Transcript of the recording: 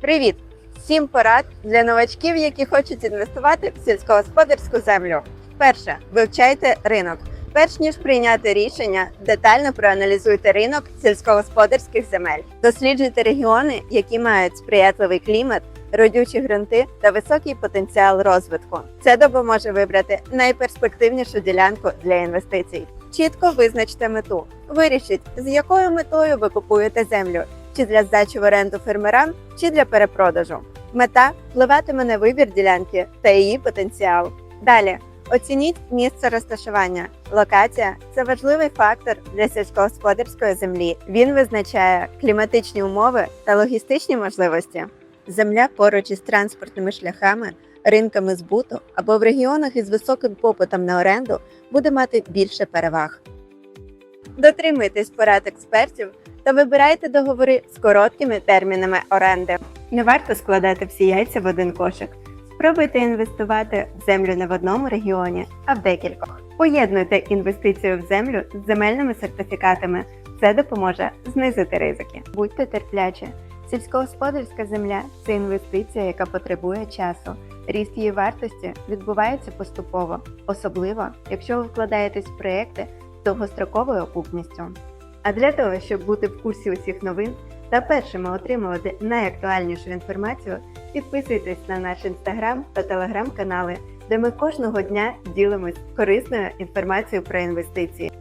Привіт! Сім порад для новачків, які хочуть інвестувати в сільськогосподарську землю. Перше, вивчайте ринок. Перш ніж прийняти рішення, детально проаналізуйте ринок сільськогосподарських земель. Досліджуйте регіони, які мають сприятливий клімат, родючі ґрунти та високий потенціал розвитку. Це допоможе вибрати найперспективнішу ділянку для інвестицій. Чітко визначте мету. Вирішіть, з якою метою ви купуєте землю, чи для здачі в оренду фермерам, чи для перепродажу. Мета впливатиме на вибір ділянки та її потенціал. Далі оцініть місце розташування. Локація це важливий фактор для сільськогосподарської землі. Він визначає кліматичні умови та логістичні можливості. Земля поруч із транспортними шляхами, ринками збуту або в регіонах із високим попитом на оренду буде мати більше переваг. Дотримуйтесь порад експертів та вибирайте договори з короткими термінами оренди. Не варто складати всі яйця в один кошик. Спробуйте інвестувати в землю не в одному регіоні, а в декількох. Поєднуйте інвестицію в землю з земельними сертифікатами. Це допоможе знизити ризики. Будьте терплячі. Сільськогосподарська земля це інвестиція, яка потребує часу. Ріст її вартості відбувається поступово, особливо якщо ви вкладаєтесь в проекти з довгостроковою окупністю. А для того, щоб бути в курсі усіх новин та першими отримувати найактуальнішу інформацію, підписуйтесь на наш інстаграм та телеграм-канали, де ми кожного дня ділимось корисною інформацією про інвестиції.